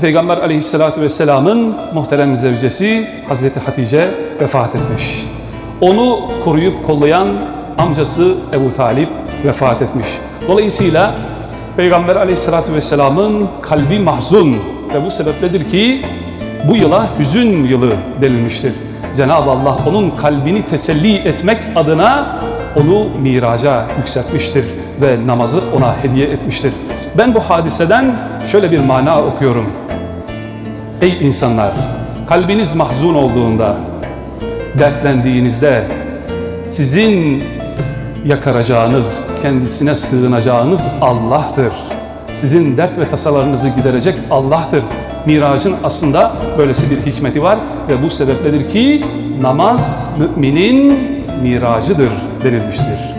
Peygamber aleyhissalatü vesselamın muhterem zevcesi Hazreti Hatice vefat etmiş. Onu koruyup kollayan amcası Ebu Talip vefat etmiş. Dolayısıyla Peygamber aleyhissalatü vesselamın kalbi mahzun ve bu sebepledir ki bu yıla hüzün yılı denilmiştir. Cenab-ı Allah onun kalbini teselli etmek adına onu miraca yükseltmiştir ve namazı ona hediye etmiştir. Ben bu hadiseden şöyle bir mana okuyorum. Ey insanlar! Kalbiniz mahzun olduğunda, dertlendiğinizde, sizin yakaracağınız, kendisine sığınacağınız Allah'tır. Sizin dert ve tasalarınızı giderecek Allah'tır. Miracın aslında böylesi bir hikmeti var ve bu sebepledir ki namaz müminin miracıdır denilmiştir.